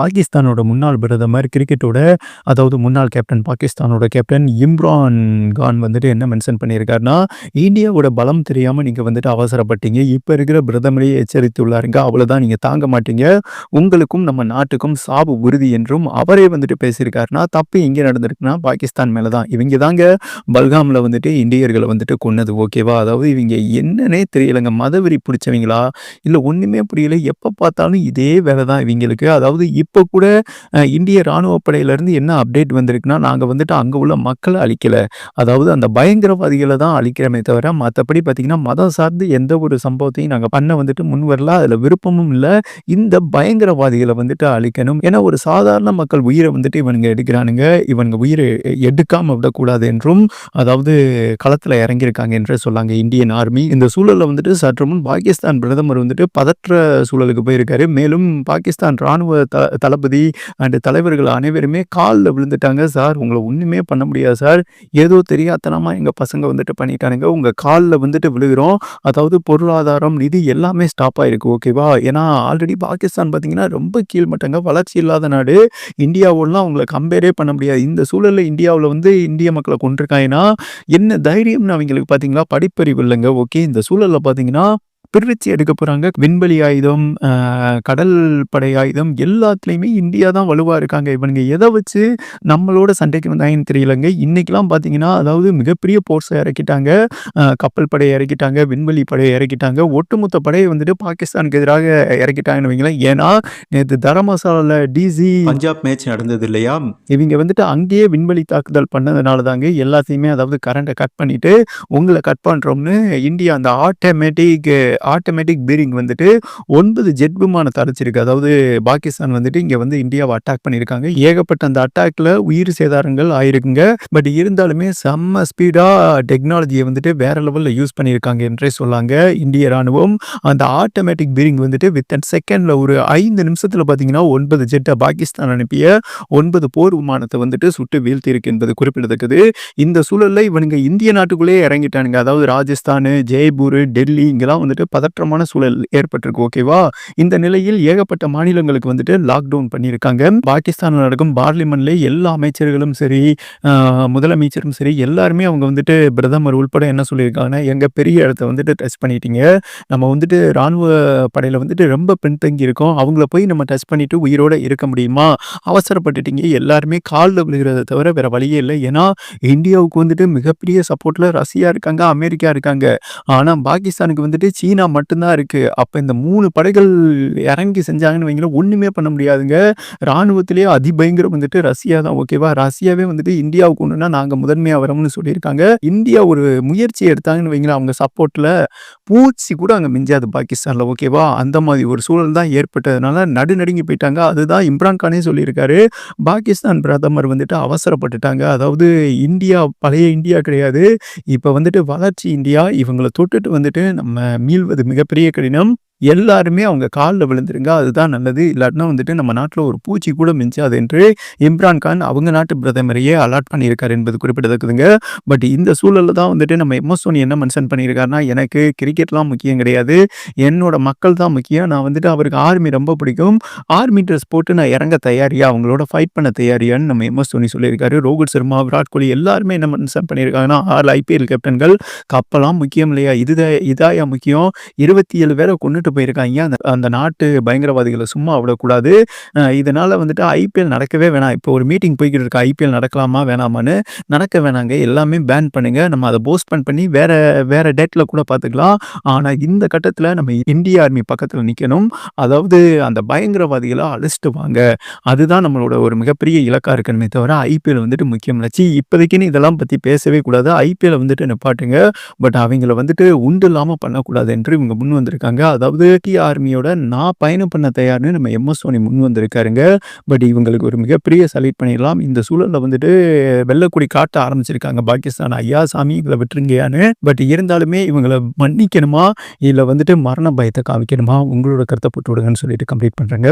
பாகிஸ்தானோட முன்னாள் பிரதமர் கிரிக்கெட்டோட அதாவது முன்னாள் கேப்டன் பாகிஸ்தானோட கேப்டன் இம்ரான் கான் வந்துட்டு என்ன மென்ஷன் பண்ணியிருக்காருன்னா இந்தியாவோட பலம் தெரியாமல் நீங்கள் வந்துட்டு அவசரப்பட்டீங்க. இப்போ இருக்கிற பிரதமரையே எச்சரித்துள்ளாருங்க. அவ்வளோதான் நீங்கள் தாங்க மாட்டீங்க. உங்களுக்கும் நம்ம நாட்டுக்கும் சாவு உறுதி என்றும் அவரே வந்துட்டு பேசியிருக்காருன்னா தப்பு எங்கே நடந்திருக்குன்னா பாகிஸ்தான் மேலே தான் இவங்க தாங்க பல்காமில் வந்துட்டு இந்தியர்களை வந்துட்டு கொன்னது ஓகேவா அதாவது இவங்க என்னன்னே தெரியலைங்க. மதவெறி பிடிச்சவங்களா? இல்லை ஒன்றுமே புரியல. எப்போ பார்த்தாலும் இதே வேலை தான் இவங்களுக்கு. அதாவது இப்போ கூட இந்திய ராணுவ படையிலேருந்து என்ன அப்டேட் வந்திருக்குன்னா நாங்கள் வந்துட்டு அங்கே உள்ள மக்களை அழிக்கலை. அதாவது அந்த பயங்கரவாதிகளை தான் அழிக்கிறோமே தவிர மற்றபடி பார்த்தீங்கன்னா மதம் சார்ந்து எந்த ஒரு சம்பவத்தையும் நாங்கள் பண்ண வந்துட்டு முன் வரல. அதில் விருப்பமும் இல்லை. இந்த பயங்கரவாதிகளை வந்துட்டு அழிக்கணும். ஏன்னா ஒரு சாதாரண மக்கள் உயிரை வந்துட்டு இவனுங்க எடுக்கிறானுங்க. இவனுங்க உயிரை எடுக்காமல் விடக்கூடாது என்றும் அதாவது களத்தில் இறங்கியிருக்காங்க என்று சொல்லாங்க இந்தியன் ஆர்மி. இந்த சூழலில் வந்துட்டு சற்று முன் பாகிஸ்தான் பிரதமர் வந்துட்டு பதற்ற சூழலுக்கு போயிருக்காரு. மேலும் பாகிஸ்தான் ராணுவ த தளபதி அண்ட் தலைவர்கள் அனைவருமே காலில் விழுந்துட்டாங்க. சார் உங்களை ஒன்றுமே பண்ண முடியாது சார். ஏதோ தெரியாதனமாக எங்கள் பசங்க வந்துட்டு பண்ணிட்டானுங்க. உங்கள் காலில் வந்துட்டு விழுகிறோம். அதாவது பொருளாதாரம் நிதி எல்லாமே ஸ்டாப் ஆகிருக்கு ஓகேவா ஏன்னா ஆல்ரெடி பாகிஸ்தான் பார்த்தீங்கன்னா ரொம்ப கீழ்மட்டங்க வளர்ச்சி இல்லாத நாடு. இந்தியாவோடலாம் அவங்கள கம்பேரே பண்ண முடியாது. இந்த சூழலில் இந்தியாவில் வந்து இந்திய மக்களை கொண்டிருக்காங்கன்னா என்ன தைரியம்னு அவங்களுக்கு பார்த்தீங்களா படிப்பறிவு இல்லைங்க ஓகே இந்த சூழலில் பார்த்தீங்கன்னா பிரிச்சு எடுக்க போகிறாங்க விண்வெளி ஆயுதம் கடல் படை ஆயுதம் எல்லாத்துலேயுமே இந்தியா தான் வலுவாக இருக்காங்க. இவனுங்க எதை வச்சு நம்மளோட சண்டைக்கு வந்தாங்கன்னு தெரியலங்க. இன்னைக்கெல்லாம் பார்த்தீங்கன்னா அதாவது மிகப்பெரிய போர்ஸை இறக்கிட்டாங்க. கப்பல் படையை இறக்கிட்டாங்க விண்வெளி படையை இறக்கிட்டாங்க. ஒட்டுமொத்த படையை வந்துட்டு பாகிஸ்தானுக்கு எதிராக இறக்கிட்டாங்கன்னு வைங்களேன். ஏன்னா நேற்று தரமசாலாவில் டிசி பஞ்சாப் மேட்ச் நடந்தது இல்லையா? இவங்க வந்துட்டு அங்கேயே விண்வெளி தாக்குதல் பண்ணதுனால தாங்க எல்லாத்தையுமே அதாவது கரண்ட்டை கட் பண்ணிட்டு உங்களை கட் பண்ணுறோம்னு இந்தியா அந்த ஆட்டோமேட்டிக் ஆட்டோமேட்டிக் பீரிங் வந்துட்டு ஒன்பது ஜெட் விமானத்தை அழைச்சிருக்கு அதாவது பாகிஸ்தான் வந்துட்டு இங்கே வந்து இந்தியாவை அட்டாக் பண்ணியிருக்காங்க. ஏகப்பட்ட அந்த அட்டாக்ல உயிர் சேதாரங்கள் ஆயிருக்குங்க. பட் இருந்தாலுமே செம்ம ஸ்பீடாக டெக்னாலஜியை வந்துட்டு வேற லெவலில் யூஸ் பண்ணியிருக்காங்க என்றே சொல்லாங்க இந்திய ராணுவம். அந்த ஆட்டோமேட்டிக் பீரிங் வந்துட்டு வித் அண்ட் செகண்டில் ஒரு ஐந்து நிமிஷத்தில் பார்த்தீங்கன்னா ஒன்பது ஜெட்டை பாகிஸ்தான் அனுப்பிய ஒன்பது போர் விமானத்தை வந்துட்டு சுட்டு வீழ்த்தியிருக்கு என்பது குறிப்பிடத்தக்கது. இந்த சூழல்ல இவனுங்க இந்திய நாட்டுக்குள்ளேயே இறங்கிட்டானுங்க. அதாவது ராஜஸ்தான் ஜெய்ப்பூர் டெல்லி இங்கெல்லாம் வந்துட்டு பதற்றமான சூழல் ஏற்பட்டிருக்கு ஓகேவா? இந்த நிலையில் ஏகப்பட்ட மாநிலங்களுக்கு வந்துட்டு லாக்டவுன் பண்ணியிருக்காங்க. பாகிஸ்தானில் நடக்கும் பார்லிமெண்ட்ல எல்லா அமைச்சர்களும் சரி முதலமைச்சரும் சரி எல்லாருமே அவங்க வந்துட்டு பிரதமர் உள்பட என்ன சொல்லியிருக்காங்கன்னா எங்கள் பெரிய இடத்த வந்துட்டு டச் பண்ணிட்டீங்க. நம்ம வந்துட்டு ராணுவ படையில் வந்துட்டு ரொம்ப பின்தங்கி இருக்கோம். அவங்கள போய் நம்ம டச் பண்ணிட்டு உயிரோடு இருக்க முடியுமா? அவசரப்பட்டுட்டீங்க. எல்லாருமே காலில் விழுகிறத தவிர வேற வழியே இல்லை. ஏன்னா இந்தியாவுக்கு வந்துட்டு மிகப்பெரிய சப்போர்ட்டில் ரஷ்யா இருக்காங்க அமெரிக்கா இருக்காங்க. ஆனால் பாகிஸ்தானுக்கு வந்துட்டு சீனா மட்டும்தான் இருக்கு. அப்ப இந்த மூணு படைகள் இறங்கி செஞ்சாங்கன்னு வைங்களேன் ஒண்ணுமே பண்ண முடியாதுங்க. ராணுவத்திலேயே அதிபயங்கரம் வந்துட்டு ரஷ்யா தான் ஓகேவா ரஷ்யாவே வந்துட்டு இந்தியாவுக்கு ஒண்ணுன்னா நாங்க முதன்மையா வரோம்னு சொல்லியிருக்காங்க. இந்தியா ஒரு முயற்சி எடுத்தாங்கன்னு வைங்களா அவங்க சப்போர்ட்ல பூச்சி கூட அங்க மிஞ்சாது பாகிஸ்தான்ல ஓகேவா அந்த மாதிரி ஒரு சூழல் தான் ஏற்பட்டதுனால நடுநடுங்கி போயிட்டாங்க. அதுதான் இம்ரான் கானே சொல்லியிருக்காரு. பாகிஸ்தான் பிரதமர் வந்துட்டு அவசரப்பட்டுட்டாங்க. அதாவது இந்தியா பழைய இந்தியா கிடையாது. இப்போ வந்துட்டு வளர்ச்சி இந்தியா இவங்களை தொட்டுட்டு வந்துட்டு நம்ம மீள் மீள்வது மிகப்பெரிய கடினம். எல்லாருமே அவங்க காலில் விழுந்துருங்க அதுதான் நல்லது. இல்லாட்டினா வந்துட்டு நம்ம நாட்டில் ஒரு பூச்சி கூட மிஞ்சாது என்று இம்ரான் கான் அவங்க நாட்டு பிரதமரையே அலாட் பண்ணியிருக்காரு என்பது குறிப்பிடத்தக்கதுங்க. பட் இந்த சூழலில் தான் வந்துட்டு நம்ம எம்எஸ் தோனி என்ன மென்ஷன் பண்ணியிருக்காருன்னா எனக்கு கிரிக்கெட்லாம் முக்கியம் கிடையாது. என்னோட மக்கள் தான் முக்கியம். நான் வந்துட்டு அவருக்கு ஆர்மி ரொம்ப பிடிக்கும். ஆர்மி ட்ரெஸ் போட்டு நான் இறங்க தயாரியா? அவங்களோட ஃபைட் பண்ண தயாரியான்னு நம்ம எம்எஸ் தோனி சொல்லியிருக்காரு. ரோஹித் சர்மா விராட் கோலி எல்லாருமே என்ன மென்ஷன் பண்ணியிருக்காங்கன்னா ஆறு ஐபிஎல் கேப்டன்கள் கப்பெல்லாம் முக்கியம் இல்லையா? இதுதான் இதாயா முக்கியம்? இருபத்தி ஏழு பேரை கொண்டுட்டு போயிருக்காங்க. அந்த அந்த நாட்டு பயங்கரவாதிகளை சும்மா விடக்கூடாது. இதனால் இதனால வந்துட்டு ஐபிஎல் நடக்கவே வேணாம். இப்போ ஒரு மீட்டிங் போய்கிட்டு இருக்க. ஐபிஎல் நடக்கலாமா வேணாமான்னு நடக்க வேணாங்க. எல்லாமே பேன் பண்ணுங்க. நம்ம அதை போஸ்ட்பன் பண்ணி வேற வேற டேட்ல கூட பார்த்துக்கலாம். ஆனால் இந்த கட்டத்தில் நம்ம இந்திய ஆர்மி பக்கத்தில் நிற்கணும் அதாவது அந்த பயங்கரவாதிகளை அழிச்சிட்டு வாங்க. அதுதான் நம்மளோட ஒரு மிகப்பெரிய இலக்கா இருக்கணுமே தவிர ஐபிஎல் வந்துட்டு முக்கியம். லட்சி இப்போதைக்குன்னு இதெல்லாம் பற்றி பேசவே கூடாது. ஐபிஎல் வந்துட்டு நிப்பாட்டுங்க. பட் அவங்கள வந்துட்டு உண்டு இல்லாமல் பண்ணக்கூடாது என்று இவங்க முன் வந்திருக்காங்க. அதாவது டி ஆர்மியோட நான் பயணம் பண்ண தயார்னு நம்ம எம்எஸ் தோனி முன் வந்திருக்காருங்க. பட் இவங்களுக்கு ஒரு மிகப்பெரிய சலீட் பண்ணிடலாம். இந்த சூழலில் வந்துட்டு வெள்ளக்குடி காட்ட ஆரம்பிச்சிருக்காங்க. பாகிஸ்தான் ஐயா சாமி இவங்களை விட்டுருங்கயான்னு. பட் இருந்தாலுமே இவங்களை மன்னிக்கணுமா? இல்லை வந்துட்டு மரண பயத்தை காமிக்கணுமா? உங்களோட கருத்தை போட்டு விடுங்கன்னு சொல்லிட்டு கம்ப்ளீட் பண்ணுறேங்க